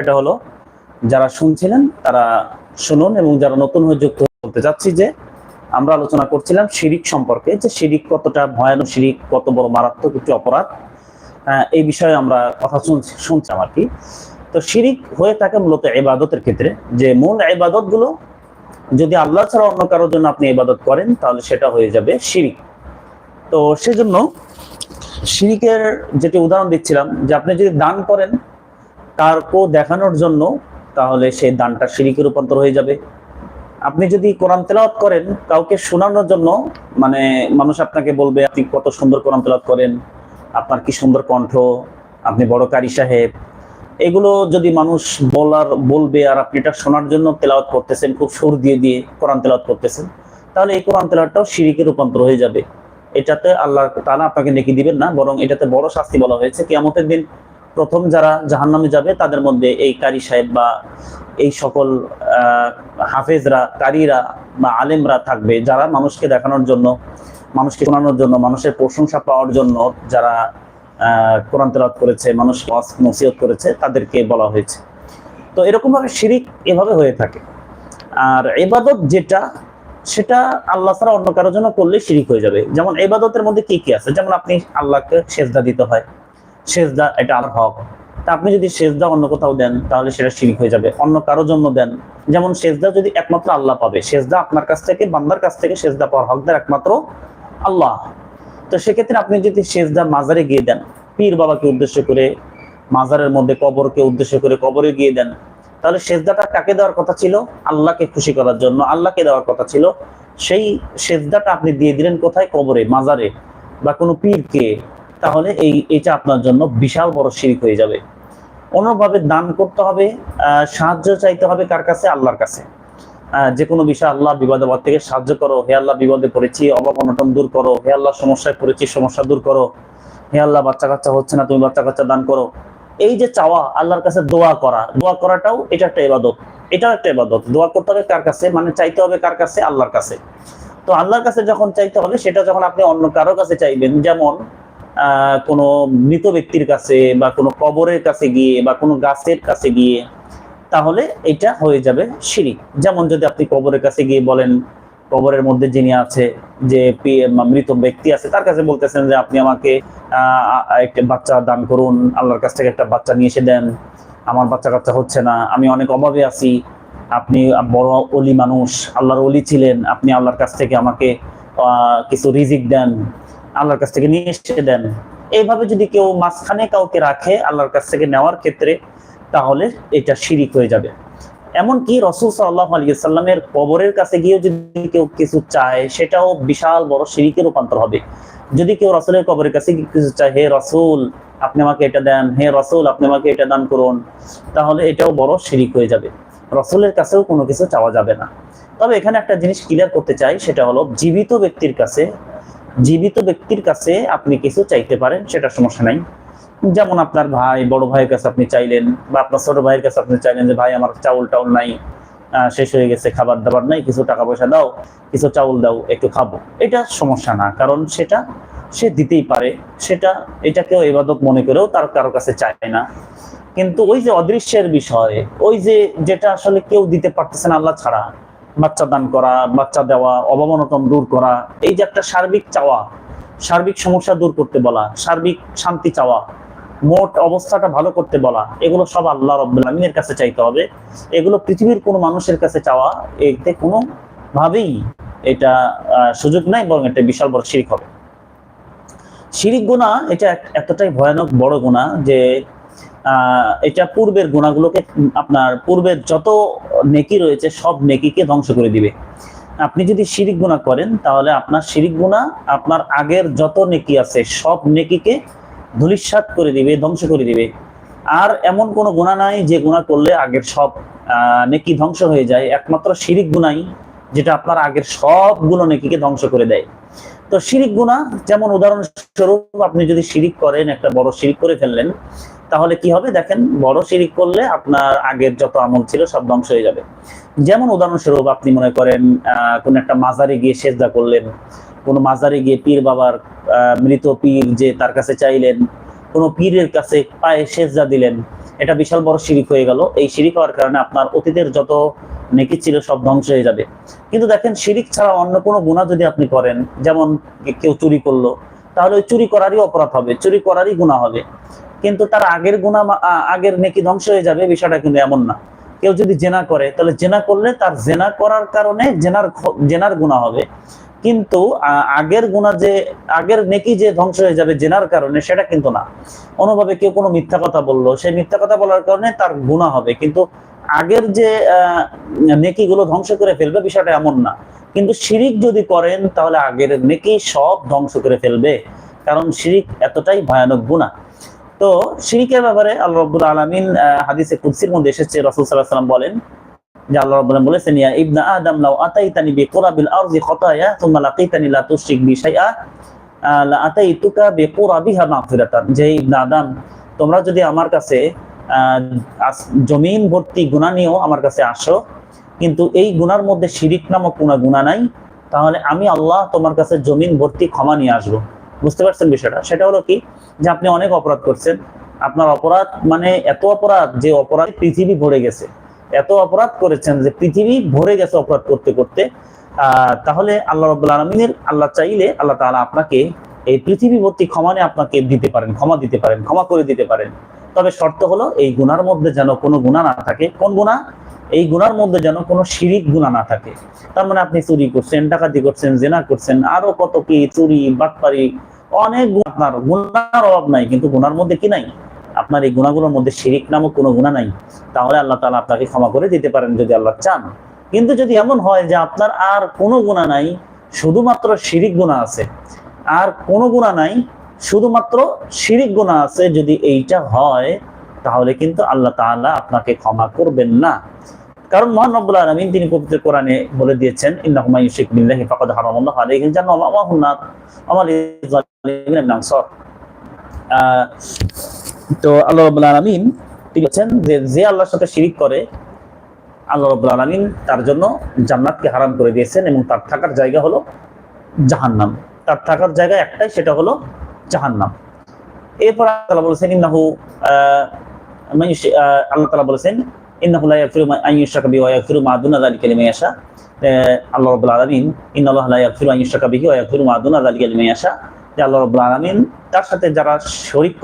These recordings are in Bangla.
বিষয়টা হলো, যারা শুনছিলেন তারা শুনুন এবং যারা নতুন হয়ে যুক্ত বলতে চাচ্ছি যে আমরা আলোচনা করছিলাম শিরিক সম্পর্কে, যে শিরিক কতটা ভয়ানক শিরিক, কত বড় মারাত্মক একটি অপরাধ। এই বিষয়ে আমরা কথা শুনছি, শুনছিলাম আর কি। তো শিরিক হয়ে থাকে মূলত এবাদতের ক্ষেত্রে, যে মূল ইবাদতগুলো যদি আল্লাহ ছাড়া অন্য কারোর জন্য আপনি ইবাদত করেন, তাহলে সেটা হয়ে যাবে শিরিক। তো সেজন্য শিরিকের যেটি উদাহরণ দিচ্ছিলাম, যে আপনি যদি দান করেন কারকো দেখানোর জন্য তাহলে সেই দানটা শিরিকে রূপান্তর হয়ে যাবে। আপনি যদি কোরআন তেলাওয়াত করেন, কাউকে শোনানোর জন্য মানে মানুষ আপনাকে বলবে, আপনি কত সুন্দর কোরআন তেলাওয়াত করেন, আপনার কি সুন্দর কণ্ঠ, আপনি বড় কারি সাহেব। এগুলো যদি মানুষ বলার, বলবে, আর আপনি এটা শোনার জন্য তেলাওয়াত করতেছেন, খুব সুর দিয়ে দিয়ে কোরআন তেলাওয়াত করতেছেন, তাহলে এই কোরআন তেলাওয়াতটাও শিরিকে রূপান্তর হয়ে যাবে। এটাতে আল্লাহ তাআলা আপনাকে নেকি দিবেন না, বরং এটাতে বড় শাস্তি বলা হয়েছে। কিয়ামতের দিন প্রথম যারা জাহান্নামে যাবে, তাদের মধ্যে এই কারি সাহেব বা এই সকল হাফেজরা, কারীরা বা আলেমরা থাকবে। যারা মানুষকে দেখানোর জন্য, মানুষকে শোনানোর জন্য, মানুষের প্রশংসা পাওয়ার জন্য যারা কোরআন তেলাওয়াত করেছে মানুষ নসিহত করেছে, তাদেরকে বলা হয়েছে। তো এরকম ভাবে শিরিক এভাবে হয়ে থাকে। আর এবাদত যেটা, সেটা আল্লাহ ছাড়া অন্য কারোর জন্য করলে শিরিক হয়ে যাবে। যেমন এবাদতের মধ্যে কি কি আছে? যেমন আপনি আল্লাহকে সেজদা দিতে হয়। সেজদা এটা আর হক। তা আপনি যদি সেজদা অন্য কোথাও দেন, তাহলে সেটা শিরিক হয়ে যাবে। অন্য কারোর জন্য দেন। যেমন সেজদা যদি একমাত্র আল্লাহ পাবে, সেজদা আপনার কাছ থেকে, বান্দার কাছ থেকে সেজদা পাওয়ার হকদার একমাত্র আল্লাহ। তো সেক্ষেত্রে আপনি যদি সেজদা মাজারে গিয়ে দেন, পীর বাবাকে উদ্দেশ্য করে, মাজারের মধ্যে কবরকে উদ্দেশ্য করে কবরে গিয়ে দেন, তাহলে সেজদাটা কাকে দেওয়ার কথা ছিল? আল্লাহকে খুশি করার জন্য আল্লাহকে দেওয়ার কথা ছিল। সেই সেজদাটা আপনি দিয়ে দিলেন কোথায়? কবরে, মাজারে, বা কোনো পীরকে। তাহলে এই এটা আপনার জন্য বিশাল বড় শিরিক হয়ে যাবে। অন্যভাবে দান করতে হবে সাহায্য চাইতে হবে কার কাছে? আল্লাহর কাছে। যে কোনো বিষয় আল্লাহ বিবাদ আপদ থেকে সাহায্য করো, হে আল্লাহ বিপদে পড়েছি, অভাব অনটন দূর করো, হে আল্লাহ সমস্যায় পড়েছি, সমস্যা দূর করো, হে আল্লাহ বাচ্চা কাচ্চা হচ্ছে না, তুমি বাচ্চা কাচ্চা দান করো। এই যে চাওয়া, আল্লাহর কাছে দোয়া করা, দোয়া করাটাও এটা একটা ইবাদত। এটাও একটা ইবাদত। দোয়া করতে হবে কার কাছে? মানে চাইতে হবে কার কাছে? আল্লাহর কাছে। তো আল্লাহর কাছে যখন চাইতে হবে, সেটা যখন আপনি অন্য কারও কাছে চাইবেন, যেমন কোনো মৃত ব্যক্তির কাছে বা কোনো কবরের কাছে গিয়ে বা কোনো গাছের কাছে গিয়ে, তাহলে এটা হয়ে যাবে শিরিক। যেমন যদি আপনি কবরের কাছে গিয়ে বলেন, কবরের মধ্যে যিনি আছে, যে মৃত ব্যক্তি আছে, তার কাছে বলতেছেন যে আপনি আমাকে একটা বাচ্চা দান করুন, আল্লাহর কাছ থেকে একটা বাচ্চা নিয়ে এসে দেন, আমার বাচ্চা কাচ্চা হচ্ছে না, আমি অনেক অভাবে আছি, আপনি বড় অলি মানুষ, আল্লাহর অলি ছিলেন, আপনি আল্লাহর কাছ থেকে আমাকে কিছু রিজিক দেন আল্লাহর কাছ থেকে নিয়ে এসে দেন। এইভাবে যদি কেউ মাঝখানে কাউকে রাখে আল্লাহর কাছ থেকে নেওয়ার ক্ষেত্রে, তাহলে এটা শিরিক হয়ে যাবে। এমনকি রসুল সাল্লাহ আলিয়াল্লামের কবরের কাছে গিয়েও যদি কেউ কিছু চায়, সেটাও বিশাল বড় শিরিকে রূপান্তর হবে। যদি কেউ রসুলের কবরের কাছে কিছু চায়, হে রসুল, আপনি আমাকে এটা দেন। হে রসুল, আপনি আমাকে এটা দান করুন। তাহলে এটাও বড় শিরিক হয়ে যাবে। রসুলের কাছেও কোনো কিছু চাওয়া যাবে না। তবে এখানে একটা জিনিস ক্লিয়ার করতে চাই, সেটা হলো জীবিত ব্যক্তির কাছে জীবিত ব্যক্তির কাছে আপনি কিছু চাইতে পারেন, সেটা সমস্যা নাই। যেমন আপনার ভাই, বড় ভাইয়ের কাছে আপনি চাইলেন, বা আপনার ছোট ভাইয়ের কাছে আপনি চাইলেন যে, ভাই, আমার চাউল টাউল নাই শেষ হয়ে গেছে খাবার দাবার নাই, কিছু টাকা পয়সা দাও, কিছু চাউল দাও, একটু খাব। এটা সমস্যা না, কারণ সেটা সে দিতেই পারে, সেটা এটাকেও এবাদত মনে করেও তার কারও কাছে চায় না। কিন্তু ওই যে অদৃশ্যের বিষয়, ওই যে যেটা আসলে কেউ দিতে পারতেছে না আল্লাহ ছাড়া বাচ্চা দান করা, বাচ্চা দেওয়া অভাবনতম দূর করা, এই যে একটা সার্বিক চাওয়া, সার্বিক সমস্যা দূর করতে বলা, সার্বিক শান্তি চাওয়া, মোট অবস্থাটা ভালো করতে বলা, এগুলো সব আল্লাহ আলমিনের কাছে চাইতে হবে। এগুলো পৃথিবীর কোনো মানুষের কাছে চাওয়া, এতে কোনো ভাবেই এটা সুযোগ নাই, বরং এটা বিশাল বড় শিরিক হবে। শিরিক গুণা এটা এতটাই ভয়ানক বড় গুণা যে এটা পূর্বের গুণাগুলোকে আপনার পূর্বের যত নেকি রয়েছে, সব নেকিকে ধ্বংস করে দিবে। আপনি যদি শিরিক গুণা করেন, তাহলে আপনার শিরিক গুণা, আপনার আগের যত নেকি আছে, সব নেকিকে ধূলিসাৎ করে দিবে, ধ্বংস করে দিবে। আর এমন কোনো গুণা নাই যে গুণা করলে আগের সব নেকি ধ্বংস হয়ে যায়। একমাত্র শিরিক গুণাই, যেটা আপনার আগের সব সবগুলো নেকিকে ধ্বংস করে দেয়। তো শিরিক গুণা, যেমন উদাহরণস্বরূপ আপনি যদি শিরিক করেন, একটা বড় শিরিক করে ফেললেন তাহলে কি হবে দেখেন, বড় শিরিক করলে আপনার আগের যত আমল ছিল সব ধ্বংস হয়ে যাবে। যেমন উদাহরণস্বরূপ আপনি মনে করেন কোন একটা মাজারে গিয়ে সেজদা করলেন, কোন মাজারে গিয়ে পীর বাবার মৃত পীর যে তার কাছে চাইলেন, কোন পীরের কাছে পায়ে সেজদা দিলেন, এটা বিশাল বড় শিরিক হয়ে গেল। এই শিরিক হওয়ার কারণে আপনার অতীতের যত নেকি ছিল সব ধ্বংস হয়ে যাবে। কিন্তু দেখেন শিরিক ছাড়া অন্য কোনো গুণা যদি আপনি করেন, যেমন কেউ চুরি করল, তাহলে ওই চুরি করারই অপরাধ হবে, চুরি করারই গুণা হবে। কিন্তু তার আগের গুণা আগের নেকি ধ্বংস হয়ে যাবে বিষয়টা কিন্তু এমন না। কেউ যদি জেনা করে তাহলে জেনা করলে তার জেনা করার কারণে জেনার জেনার গুণা হবে। কিন্তু আগের গুণা যে আগের নেকি যে ধ্বংস হয়ে যাবে জেনার কারণে সেটা কিন্তু না। অনুভাবে কেউ কোনো মিথ্যা কথা বলল সেই মিথ্যা কথা বলার কারণে তার গুণা হবে। কিন্তু আগের যে আহ, নেকিগুলো ধ্বংস করে ফেলবে বিষয়টা এমন না। কিন্তু শিরিক যদি করেন তাহলে আগের নেকি সব ধ্বংস করে ফেলবে। কারণ শিরিক এতটাই ভয়ানক গুণা তো শিরিকের ব্যাপারে আল্লাহ রব্বুল আলমিন হাদিসে কুদসির মধ্যে এসেছে, রসুল সাল্লাহ সাল্লাম বলেন তোমরা যদি আমার কাছে জমিন ভর্তি গুনাহ নিয়েও আমার কাছে আসো, কিন্তু এই গুনার মধ্যে শিরিক নামক কোনো গুনাহ নাই, তাহলে আমি আল্লাহ তোমার কাছে জমিন ভর্তি ক্ষমা নিয়ে আসব। বুঝতে পারছেন বিষয়টা? সেটা হলো কি, যে আপনি অনেক অপরাধ করছেন। আপনার অপরাধ মানে এত অপরাধ যে অপরাধ পৃথিবী ভরে গেছে। এত অপরাধ করেছেন যে পৃথিবী ভরে গেছে অপরাধ করতে করতে। তাহলে আল্লাহ রব্বুল আলমিনের, আল্লাহ চাইলে আল্লাহ তাআলা আপনাকে এই পৃথিবী ভর্তি ক্ষমা নিয়ে আপনাকে দিতে পারেন, ক্ষমা দিতে পারেন, ক্ষমা করে দিতে পারেন। তবে শর্ত হলো এই গুনার মধ্যে যেন কোনো গুণা না থাকে। কোন গুণা এই গুনার মধ্যে যেন কোনো শিরিক গুণা না থাকে। তার মানে আপনি চুরি করছেন, ডাকাতি করছেন, জেনা করছেন, আরও কত কি চুরি, বাটপারি, অনেক আপনার গুনার অভাব নাই, কিন্তু গুনার মধ্যে কি নাই? আপনার এই গুণাগুলোর মধ্যে শিরিক নামক কোনো গুণা নাই। তাহলে আল্লাহ তাআলা আপনাকে ক্ষমা করে দিতে পারেন যদি আল্লাহ চান। কিন্তু যদি এমন হয় যে আপনার আর কোনো গুণা নাই, শুধুমাত্র শিরিক গুণা আছে, আর কোনো গুণা নাই, শুধুমাত্র শিরিক গুণা আছে যদি এইটা হয়, তাহলে কিন্তু আল্লাহ তাআলা আপনাকে ক্ষমা করবেন না। কারণ মহান রব্বুল আলামিন তিনি পবিত্র কোরআনে বলে দিয়েছেন তো আল্লাহ তিনি যে যে আল্লাহর সাথে শিরিক করে, আল্লাহ রাব্বুল তার জন্য জান্নাতকে হারাম করে দিয়েছেন এবং তার থাকার জায়গা হলো জাহান্নাম। তার থাকার জায়গা একটাই, সেটা হলো জাহান্নাম। এরপর আল্লাহ বলেছেন, ইন্নাহু আল্লাহ তাআলা বলেছেন তার সাথে যারা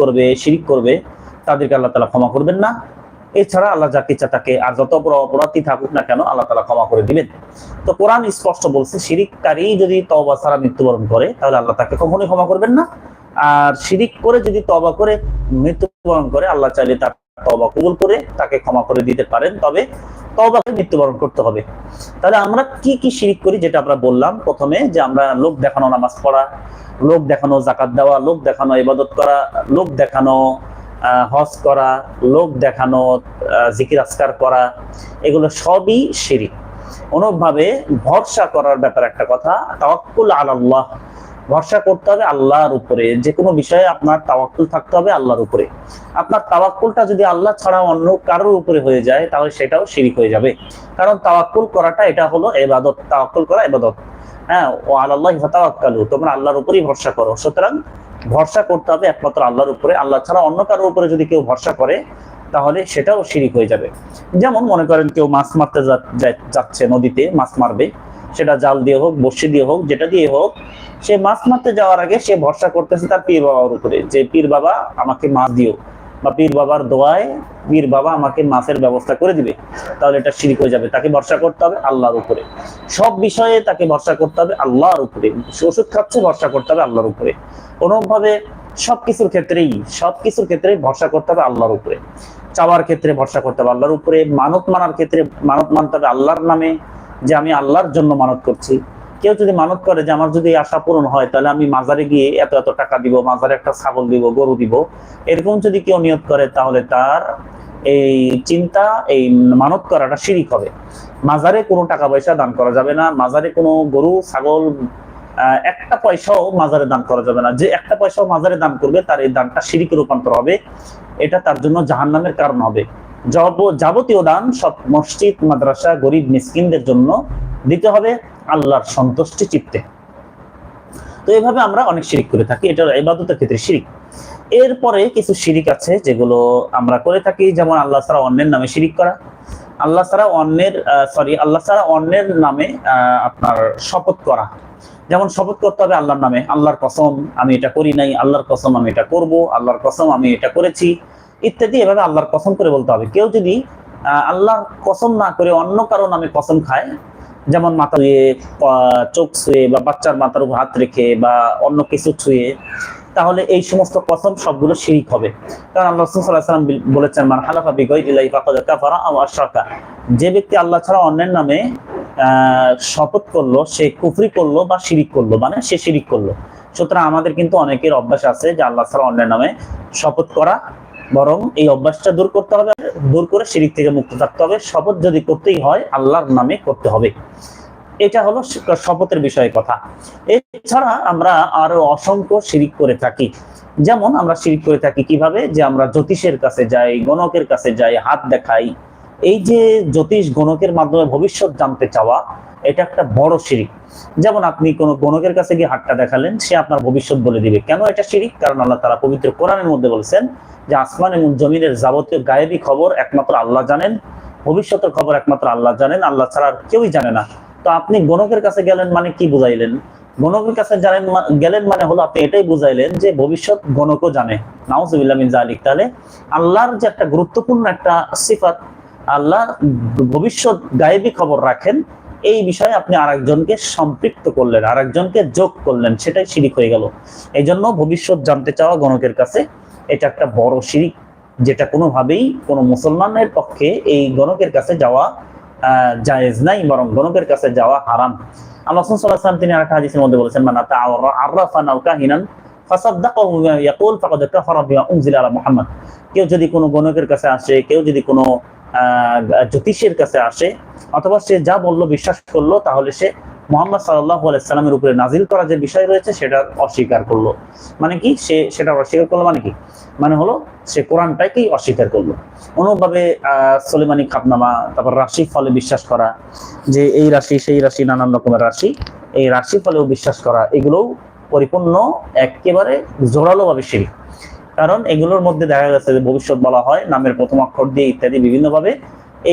করবে, শিরিক করবে, তাদেরকে আল্লাহ ক্ষমা করবেন না। এছাড়া আল্লাহ তাকে, আর যত বড় অপরাধী থাকুক না কেন, আল্লাহ তাআলা ক্ষমা করে দিবেন। তো কোরআন স্পষ্ট বলছে, শিরিককারী যদি তবা ছাড়া মৃত্যুবরণ করে, তাহলে আল্লাহ তাকে কখনোই ক্ষমা করবেন না। আর শিরিক করে যদি তবা করে মৃত্যুবরণ করে, আল্লাহ চাইলে তার তওবা কবুল করে তাকে ক্ষমা করে দিতে পারেন। তবে তওবাকে মৃত্যুবরণ করতে হবে। তাহলে আমরা কি কি শিরিক করি যেটা আমরা বললাম? প্রথমে যে আমরা লোক দেখানো, নামাজ পড়া, লোক দেখানো জাকাত দেওয়া, লোক দেখানো, ইবাদত করা, লোক দেখানো হজ করা, লোক দেখানো জিকির আসকার করা, এগুলো সবই শিরিক। অনুভাবে ভরসা করার ব্যাপার একটা কথা, তাওয়াক্কুল আলাল্লাহ। ভরসা করতে হবে আল্লাহর উপরে। যে কোনো বিষয়ে আপনার তাওয়াক্কুল থাকতে হবে আল্লাহর উপরে। আপনার তাওয়াক্কুলটা যদি আল্লাহ ছাড়া অন্য কারোর উপরে হয়ে যায়, তাহলে সেটাও শিরিক হয়ে যাবে। কারণ তাওয়াক্কুল করাটা, এটা হলো এবাদত তাওয়াক্কুল করা এবাদত হ্যাঁ ও আল্লাহ তাওয়াক্কালু তোমরা আল্লাহর উপরেই ভরসা করো। সুতরাং ভরসা করতে হবে একমাত্র আল্লাহর উপরে। আল্লাহ ছাড়া অন্য কারোর উপরে যদি কেউ ভরসা করে, তাহলে সেটাও শিরিক হয়ে যাবে। যেমন মনে করেন কেউ মাছ মারতে যাচ্ছে নদীতে, মাছ মারবে। সেটা জাল দিয়ে হোক বর্ষি দিয়ে হোক, যেটা দিয়ে হোক, সে মাছ মারতে যাওয়ার আগে সে ভরসা করতেছে তার পীর বাবার উপরে যে, পীর বাবা, আমাকে মাছ দিও। বা পীর বাবার দোয়ায়, পীর বাবা, আমাকে মাছের ব্যবস্থা করে দিবে। তাহলে এটা শিরিক হয়ে যাবে। তাকে ভরসা করতে হবে আল্লাহর উপরে। সব বিষয়ে তাকে ভরসা করতে হবে আল্লাহর উপরে। ওষুধ খাচ্ছে, ভরসা করতে হবে আল্লাহর উপরে। কোনোভাবে সবকিছুর ক্ষেত্রেই সবকিছুর ক্ষেত্রেই ভরসা করতে হবে আল্লাহর উপরে। চাওয়ার ক্ষেত্রে ভরসা করতে হবে আল্লাহর উপরে। মানত মানার ক্ষেত্রে মানত মানতে হবে আল্লাহর নামে। যে আমি আল্লাহর জন্য মানত করছি। কেউ যদি মানত করে যে আমার যদি আশা পূরণ হয়, তাহলে আমি মাজারে গিয়ে এত এত টাকা দিব, মাজারে একটা ছাগল দিব, গরু দিব। এরকম যদি কেউ নিয়ত করে, তাহলে তার এই চিন্তা, এই মানত করাটা শিরিক হবে। মাজারে কোনো টাকা পয়সা দান করা যাবে না, মাজারে কোনো গরু, ছাগল একটা পয়সাও মাজারে দান করা যাবে না। যে একটা পয়সাও মাজারে দান করবে, তার এই দানটা শিরিকে রূপান্তর হবে। এটা তার জন্য জাহান্নামের কারণ হবে। যাবতীয় দান সব মসজিদ, মাদ্রাসা, গরিব মিসকিনদের জন্য দিতে হবে আল্লাহর সন্তুষ্টি চিত্তে। তো এভাবে আমরা অনেক শিরিক করে থাকি এটা ইবাদতের ক্ষেত্রে শিরিক। এরপরে কিছু শিরিক আছে যেগুলো আমরা করে থাকি, যেমন আল্লাহ ছাড়া অন্যের নামে শিরিক করা। আল্লাহ ছাড়া অন্যের সরি আল্লাহ ছাড়া অন্যের নামে আপনার শপথ করা। যেমন শপথ করতে হবে আল্লাহর নামে, আল্লাহর কসম আমি এটা করি নাই, আল্লাহর কসম আমি এটা করব, আল্লাহর কসম আমি এটা করেছি। ইত্যাদি এভাবে আল্লাহর কসম করে বলতে হবে। কেউ যদি আহ, আল্লাহর কসম না করে অন্য কারও নামে কসম খায় যেমন মাথা ধুয়ে চোখ ছুঁয়ে বা বাচ্চার মাথার উপর হাত রেখে বা অন্য কিছু ছুঁয়ে তাহলে এই সমস্ত কসম সবগুলো শিরিক হবে। কারণ আল্লাহ রাসূল সাল্লাল্লাহু আলাইহি ওয়াসাল্লাম বলেছেন মান হালাফা বিগাইরিল্লাহি ফাকাদ কাফারা আশরাকা। যে ব্যক্তি আল্লাহ ছাড়া অন্যের নামে শপথ করল সে কুফরি করল বা শিরিক করল মানে সে শিরিক করল। সুতরাং আমাদের কিন্তু অনেকের অভ্যাস আছে যে আল্লাহ ছাড়া অন্যের নামে শপথ করা বরং এই অভ্যাসটা দূর করতে হবে, দূর করে শিরিক থেকে মুক্ত থাকতে হবে। শপথ যদি করতেই হয়, আল্লাহর নামে করতে হবে। এটা হলো শপথের বিষয়ে কথা। এছাড়া আমরা আরও অসংখ্য শিরিক করে থাকি। যেমন আমরা শিরিক করে থাকি কীভাবে? যে আমরা জ্যোতিষের কাছে যাই, গণকের কাছে যাই, হাত দেখাই। এই যে জ্যোতিষ গণকের মাধ্যমে ভবিষ্যৎ জানতে চাওয়া এটা একটা বড় শিরিক যেমন আপনি কোন গণকের কাছে গিয়ে হাতটা দেখালেন, সে আপনার ভবিষ্যৎ বলে দিবে। কেন এটা শিরিক কারণ আল্লাহ তারা পবিত্র কোরআনের মধ্যে বলেছেন যে আসমান এবং জমিনের যাবতীয় গায়েবী খবর একমাত্র আল্লাহ জানেন, ভবিষ্যতের খবর একমাত্র আল্লাহ জানেন, আল্লাহ ছাড়া আর কেউই জানে না। তো আপনি গণকের কাছে গেলেন মানে কি বুঝাইলেন? গণকের কাছে জানেন গেলেন মানে হলো আপনি এটাই বুঝাইলেন যে ভবিষ্যৎ গণকও জানে। নাউজুবিল্লাহ মিন জালিক তাহলে আল্লাহর যে একটা গুরুত্বপূর্ণ একটা সিফাত, আল্লাহ ভবিষ্যৎ গায়েবী খবর রাখেন এই বিষয়ে আপনি আরেকজনকে সম্পৃক্ত করলেন, আরেকজনকে যোগ করলেন, সেটাই শিরিক হয়ে গেল। এই জন্য ভবিষ্যৎ জানতে চাওয়া গণকের কাছে এটা একটা বড় শিরিক, যেটা কোনোভাবেই কোনো মুসলমানের পক্ষে এই গণকের কাছে যাওয়া জায়েজ নাই, বরং গণকের কাছে যাওয়া হারাম। আল্লাহ সাল্লাল্লাহু আলাইহি তিনি আরেকটা হাদিসের মধ্যে বলেছেন, মান আতা আররাফা কাহিনান কেউ যদি কোনো গণকের কাছে আসে, কেউ যদি কোনো জ্যোতিষের কাছে আসে, অথবা সে যা বলল, বিশ্বাস করল, তাহলে সে মোহাম্মদ সাল্লাহ আলাইসাল্লামের উপরে নাজিল করা যে বিষয় রয়েছে, সেটা অস্বীকার করল। মানে কি? সে সেটা অস্বীকার করল মানে কি? মানে হলো, সে কোরআনটাকেই অস্বীকার করল। অনুভাবে আহ, সলিমানি খাপনামা তারপর রাশি ফলে বিশ্বাস করা, যে এই রাশি, সেই রাশি, নানান রকমের রাশি, এই রাশি ফলেও বিশ্বাস করা, এগুলোও পরিপূর্ণ, একেবারে জোরালো ভাবে শিরিক। কারণ এগুলোর মধ্যে দেখা গেছে যে ভবিষ্যৎ বলা হয় নামের প্রথম অক্ষর দিয়ে ইত্যাদি বিভিন্ন ভাবে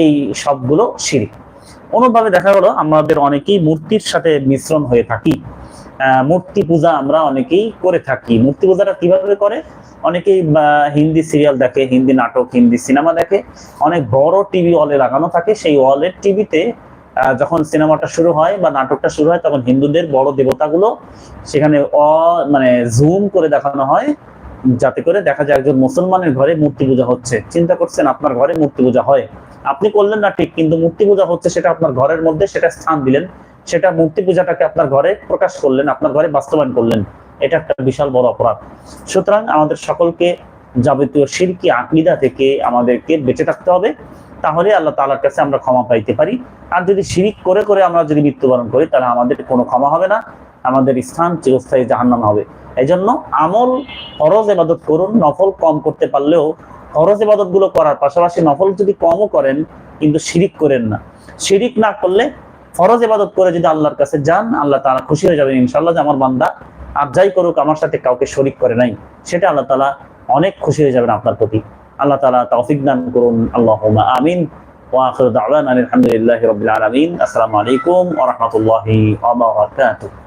এই সবগুলো শিরিক অনুভাবে দেখা গেলো, আমাদের অনেকেই মূর্তির সাথে মিশ্রণ হয়ে থাকি। মূর্তি পূজা আমরা অনেকেই করে থাকি। মূর্তি পূজাটা কীভাবে করে? অনেকেই হিন্দি সিরিয়াল দেখে, হিন্দি নাটক, হিন্দি সিনেমা দেখে। অনেক বড় টিভি ওয়ালে লাগানো থাকে। সেই ওয়ালের টিভিতে যখন সিনেমাটা শুরু হয় বা নাটকটা শুরু হয়, তখন হিন্দুদের বড় দেবতাগুলো সেখানে অ মানে জুম করে দেখানো হয়। যাতে করে দেখা যায় একজন মুসলমানের ঘরে মূর্তি পূজা হচ্ছে। চিন্তা করছেন, আপনার ঘরে মূর্তি পূজা হয়? আপনি করলেন না ঠিক, কিন্তু মূর্তি পূজা হচ্ছে সেটা আপনার ঘরের মধ্যে সেটা স্থান দিলেন। সেটা মূর্তি পূজাটাকে আপনার ঘরে প্রকাশ করলেন, আপনার ঘরে বাস্তবায়ন করলেন। এটা একটা বিশাল বড় অপরাধ। সুতরাং আমাদের সকলকে যাবতীয় শিরকি আকিদা থেকে আমাদেরকে বেঁচে থাকতে হবে। তাহলে আল্লাহ তাআলার কাছে আমরা ক্ষমা পাইতে পারি। আর যদি শিরিক করে করে আমরা যদি মৃত্যুবরণ করি, তাহলে আমাদের কোনো ক্ষমা হবে না। আমাদের স্থান চিরস্থায়ী জাহান্নাম হবে। এই জন্য আমল ফরজ এবাদত করুন, নফল কম করতে পারলেও ফরজ এবাদতগুলো করার পাশাপাশি নফল যদি কমও করেন, কিন্তু শিরিক করেন না। শিরিক না করলে ফরজ এবাদত করে যদি আল্লাহর কাছে যান, আল্লাহ তাআলা খুশি হয়ে যাবেন ইনশাআল্লাহ যে আমার বান্দা আর যাই করুক, আমার সাথে কাউকে শরিক করে নাই, সেটা আল্লাহ তালা অনেক খুশি হয়ে যাবেন আপনার প্রতি। আল্লাহ তালা তৌফিক দান করুন, আল্লাহুম্মা আমিন। ওয়া আখিরু দাওয়ানা আলহামদুলিল্লাহি রাব্বিল আসসালামু আলাইকুম ওয়া রাহমাতুল্লাহি ওয়া বারাকাতুহু।